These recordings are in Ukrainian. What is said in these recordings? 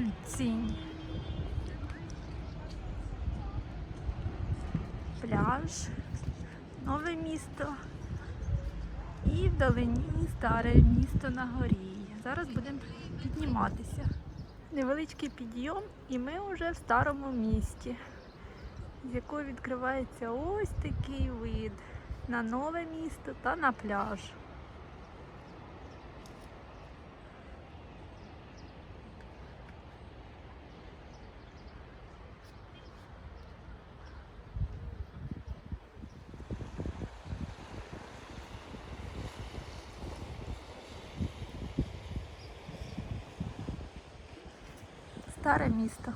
Ульцінь. Пляж, нове місто. І вдалині старе місто на горі. Зараз будемо підніматися. Невеличкий підйом, і ми вже в старому місті, з якого відкривається ось такий вид на нове місто та на пляж. Старе місто.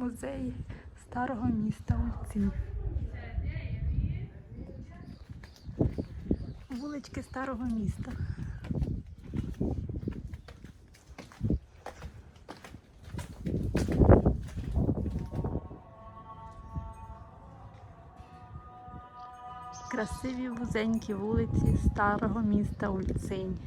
Музей старого міста Ульцин. Вулички старого міста. Красиві вузенькі вулиці старого міста Ульцинь.